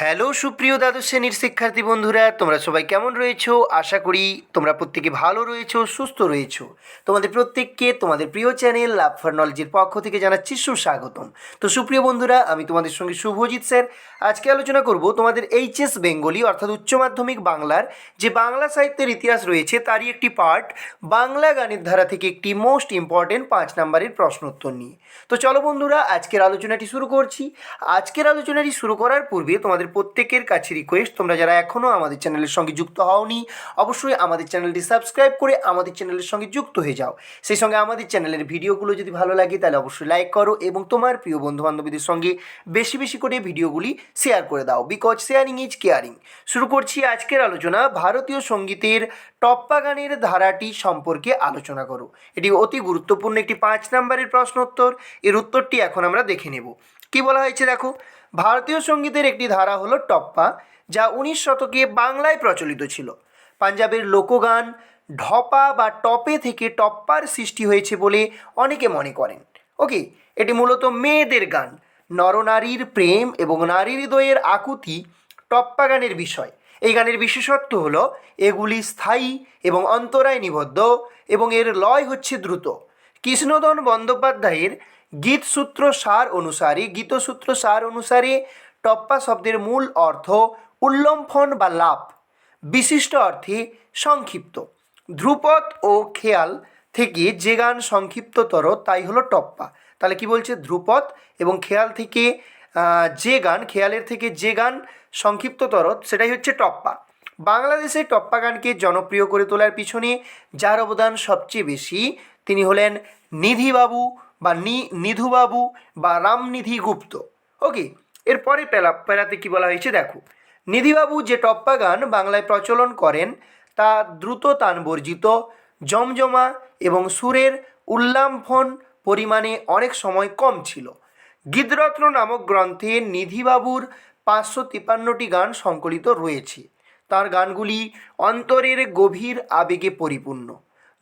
Hello, সুপ্রিয় দ্বাদশ শ্রেণির শিক্ষার্থী বন্ধুরা, তোমরা সবাই কেমন রয়েছো? আশা করি তোমরা প্রত্যেকে ভালো রয়েছো, সুস্থ রয়েছো। তোমাদের প্রত্যেককে তোমাদের প্রিয় চ্যানেল লাভ ফর নলেজের পক্ষ থেকে জানাচ্ছি সুস্বাগতম। তো সুপ্রিয় বন্ধুরা, আমি তোমাদের সঙ্গে শুভজিৎ স্যার। আজকে আলোচনা করব তোমাদের এইচএস বেঙ্গলি, অর্থাৎ উচ্চ মাধ্যমিক বাংলার যে বাংলা সাহিত্যের ইতিহাস রয়েছে, তারই একটি পার্ট, বাংলা গানের ধারা থেকে একটি মোস্ট ইম্পর্টেন্ট পাঁচ নাম্বারের প্রশ্ন উত্তর নিয়ে। তো চলো বন্ধুরা, আজকের আলোচনাটি শুরু করছি। আজকের আলোচনাটি শুরু করার পূর্বে তোমাদের প্রত্যেকের কাছে রিকোয়েস্ট তোমরা যারা এখনও আমাদের চ্যানেলের সঙ্গে যুক্ত হওনি, অবশ্যই আমাদের চ্যানেলটি সাবস্ক্রাইব করে আমাদের চ্যানেলের সঙ্গে যুক্ত হয়ে যাও। সেই সঙ্গে আমাদের চ্যানেলের ভিডিওগুলো যদি ভালো লাগে, তাহলে অবশ্যই লাইক করো এবং তোমার প্রিয় বন্ধু বান্ধবীদের সঙ্গে বেশি বেশি করে ভিডিওগুলি শেয়ার করে দাও। বিকজ শেয়ারিং ইজ কেয়ারিং শুরু করছি আজকের আলোচনা ভারতীয় সঙ্গীতের টপ্পা গানের ধারাটি সম্পর্কে আলোচনা করো। এটি অতি গুরুত্বপূর্ণ একটি পাঁচ নম্বরের প্রশ্ন উত্তর এর উত্তরটি এখন আমরা দেখে নেব। কি বলা হয়েছে দেখো? ভারতীয় সঙ্গীতের একটি ধারা হলো টপ্পা, যা উনিশ শতকে বাংলায় প্রচলিত ছিল। পাঞ্জাবের লোকগান, ঢপা বা টপে থেকে টপ্পার সৃষ্টি হয়েছে বলে অনেকে মনে করেন। ওকে, এটি মূলত মেয়েদের গান। নরনারীর প্রেম এবং নারী হৃদয়ের আকুতি টপ্পা গানের বিষয়। এই গানের বিশেষত্ব হল, এগুলি স্থায়ী এবং অন্তরায় নিবদ্ধ এবং এর লয় হচ্ছে দ্রুত। কৃষ্ণদন বন্দ্যোপাধ্যায়ের গীতসূত্র সার অনুসারে গীতসূত্র সার অনুসারে টপ্পা শব্দের মূল অর্থ উল্লম্ফন বা লাভ বিশিষ্ট অর্থে সংক্ষিপ্ত। ধ্রুপদ ও খেয়াল থেকে যে গান সংক্ষিপ্ততর, তাই হলো টপ্পা। তাহলে কি বলছে? ধ্রুপদ এবং খেয়াল থেকে যে গান, খেয়ালের থেকে যে গান সংক্ষিপ্ততর, সেটাই হচ্ছে টপ্পা। বাংলাদেশে টপ্পা গানকে জনপ্রিয় করে তোলার পিছনে যার অবদান সবচেয়ে বেশি, তিনি হলেন নিধিবাবু বা নি, নিধুবাবু বা রামনিধি গুপ্ত ওকে, এরপরে পেলা, পেলাতে কী বলা হয়েছে দেখো। নিধিবাবু যে টপ্পা গান বাংলায় প্রচলন করেন, তা দ্রুত তানবর্জিত জমজমা এবং সুরের উল্লাম্ফন পরিমাণে অনেক সময় কম ছিল। গীতরত্ন নামক গ্রন্থে নিধিবাবুর পাঁচশো তিপ্পান্নটি গান সংকলিত রয়েছে। তার গানগুলি অন্তরের গভীর আবেগে পরিপূর্ণ।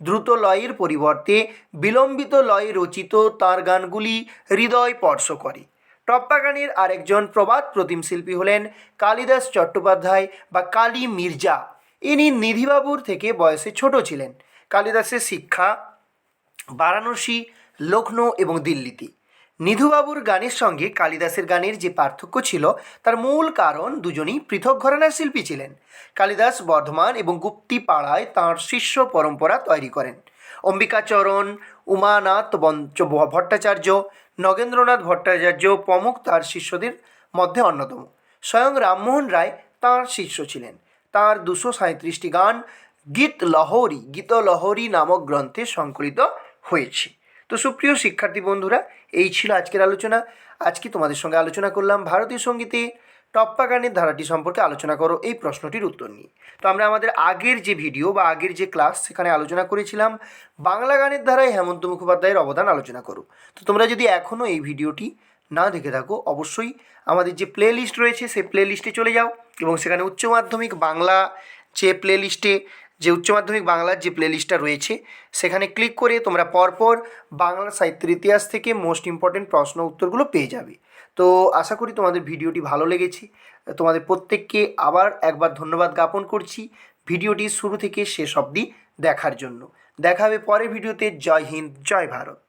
দ্রুত লয়ের পরিবর্তে বিলম্বিত লয়ে রচিত তার গানগুলি হৃদয় স্পর্শ করে। টপ্পা গানের আরেকজন প্রবাদ প্রতিম শিল্পী হলেন কালিদাস চট্টোপাধ্যায় বা কালী মির্জা। ইনি নিধিবাবুর থেকে বয়সে ছোট ছিলেন। কালিদাসের শিক্ষা, বারাণসী লখনৌ এবং দিল্লিতে। নিধুবাবুর গানের সঙ্গে কালিদাসের গানের যে পার্থক্য ছিল, তার মূল কারণ দুজনেই পৃথক ঘরানার শিল্পী ছিলেন। কালিদাস বর্ধমান এবং গুপ্তিপাড়ায় তাঁর শিষ্য পরম্পরা তৈরি করেন। অম্বিকাচরণ উমানাথ বঞ্চ ভট্টাচার্য, নগেন্দ্রনাথ ভট্টাচার্য প্রমুখ তার শিষ্যদের মধ্যে অন্যতম। স্বয়ং রামমোহন রায় তাঁর শিষ্য ছিলেন। তাঁর দুশো সাঁত্রিশটি গান গীত লহরী গীত লহরী নামক গ্রন্থে সংকলিত হয়েছে। তো সুপ্রিয় শিক্ষার্থী বন্ধুরা, এই ছিল আজকের আলোচনা। আজকে তোমাদের সঙ্গে আলোচনা করলাম? ভারতীয় সঙ্গীতে টপ্পা গানের ধারাটি সম্পর্কে আলোচনা করো এই প্রশ্নটির উত্তর নিয়ে। তো আমরা আমাদের আগের যে ভিডিও বা আগের যে ক্লাস, সেখানে আলোচনা করেছিলাম, বাংলা গানের ধারায় হেমন্ত মুখোপাধ্যায়ের অবদান আলোচনা করো। তো তোমরা যদি এখনও এই ভিডিওটি না দেখে থাকো, অবশ্যই আমাদের যে প্লে লিস্ট রয়েছে, সেই প্লে লিস্টে চলে যাও এবং সেখানে উচ্চ মাধ্যমিক বাংলা যে প্লে লিস্টে যে উচ্চ মাধ্যমিক বাংলার যে প্লেলিস্টটা রয়েছে, সেখানে ক্লিক করে তোমরা পরপর বাংলা সাহিত্যের ইতিহাস থেকে মোস্ট ইম্পর্টেন্ট প্রশ্ন উত্তরগুলো পেয়ে যাবে। তো আশা করি তোমাদের ভিডিওটি ভালো লেগেছে। তোমাদের প্রত্যেককে আবার একবার ধন্যবাদ জ্ঞাপন করছি। ভিডিওটি শুরু থেকে শেষ অবধি দেখার জন্য। দেখা হবে পরের ভিডিওতে। জয় হিন্দ, জয় ভারত।